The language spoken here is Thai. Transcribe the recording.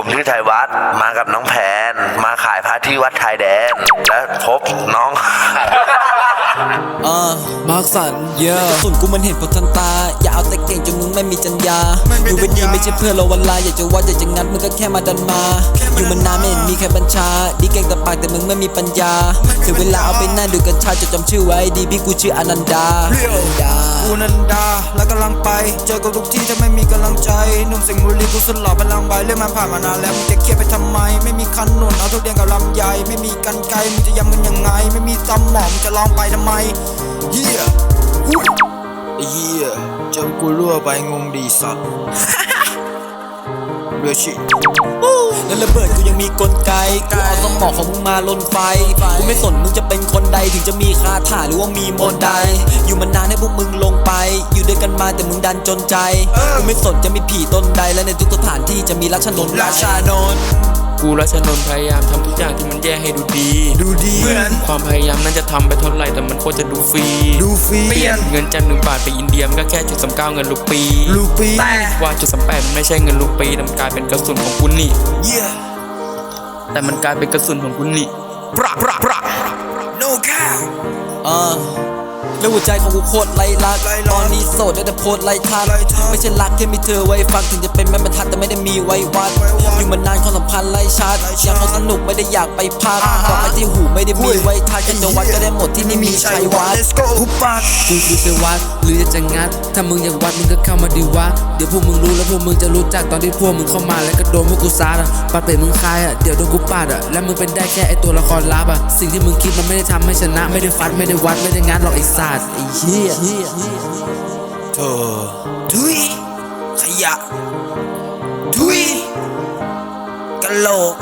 ผมชื่อไทยวัดมากับน้องแผนมาขายพระที่วัดชายแดน และพบน้อง อ่ามาร์คสันเยอะกระสุนกูมันเห็นผลทันตา อย่าเอาแต่เก่งจนมึงไม่มีจัญญาอยู่เป็นดีไม่ใช่เพื่อนเราวันลาอยากจะว่าอยากจะงัดมึงก็แค่มาดันมา อยู่มันนานไม่เห็นมีใครบัญชา ดีเก่งแต่ปากแต่มึงไม่มีปัญญาถึงเวลาเอาไปนั่งดูกัญชาจะจำชื่อไว้ดีพี่กูชื่ออนันดาอนันดากูนันดา และกำลังไป เจอกับทุกที่ถ้าไม่มีกำลังใจหนุ่มสิงห์บุรีกูสุดหล่อพลังใบเรื่องมันผ่านมานานแล้วมึงจะเครียดไปทำไม ไม่มีคันหนุนเอาทุเรียนกับลำไยไม่มีกันไกลมึงจะย้ำกันยังไง ไม่มีสมองมึงจะลองไปทำไมเฮียอุ๊ยไอ้เฮียเจอกูรั่วไปงงดีสัตว์ เรือชิแล้วระเบิดกูยังมีกลไกกูเอาสมองของมึงมาลนไฟ กูไม่สนมึงจะเป็นคนใดถึงจะมีคาถาหรือว่ามีมนต์ใด อยู่มานานให้พวกมึงลงไป อยู่ด้วยกันมาแต่มึงดันจนใจ กูไม่สนจะมีผีตนใด และในทุกสถานที่จะมีรัชนนท์ราชานนท์กูรัชนนท์พยายามทำทุกอย่างที่มันแย่ให้ดูดี มือน ความพยายามนั้นจะทำไปเท่าไหร่แต่มันโคตรจะดูฟรีดูฟรีเงินจากหนึ่งบาทไปอินเดียมันก็แค่จุดสามเก้าเงินลูกปีลูกปีว่าจุดสามแปดมันไม่ใช่เงินลูกปีแต่มันกลายเป็นกระสุนของคุณนี่เยี่ยแต่มันกลายเป็นกระสุนของคุณนี่ปรักปรักปรักโนข้าวอ่า แล้วหัวใจของกูโคตรไร้รักไร้รักตอนนี้โสดได้แต่โพสต์ไร้ทักไร้ทักไม่ใช่รักแค่มีเธอไว้ฟังถึงจะเป็นแม่บรรทัดแต่ไม่ได้มีไว้วัดไว้วัดอยู่มานานความสัมพันธ์ไร้ชัดไร้ชัดอยากเขาสนุกไม่ได้อยากไปพักอ่าฮะต่อไปที่หูไม่ได้มีอุ้ยไว้ทัดแค่จะวัดก็ได้หมดที่นี่มีชัยวัด Let's go หุบปากกูคือเซวัดหรือจะจะงัด ถ้ามึงอยากวัดมึงก็เข้ามาดีวะเดี๋ยวพวกมึงรู้แล้วพวกมึงจะรู้จักตอนที่พวกมึงเข้ามาแล้วก็โดนพวกกูซัดอะปาดเป็ดมึงคายอะเดี๋ยวโดนกูปาดอะและมึงเป็นได้แค่ไอตัวละครลับอะสิ่งที่มึงคิดมันไม่ได้ทำให้ชนะไม่ได้ฟัดไม่ได้วัดไม่ได้งัดหรอกไอ้สัตว์ไอ้เหี้ยเธอทุยขยะทุยกะโหลก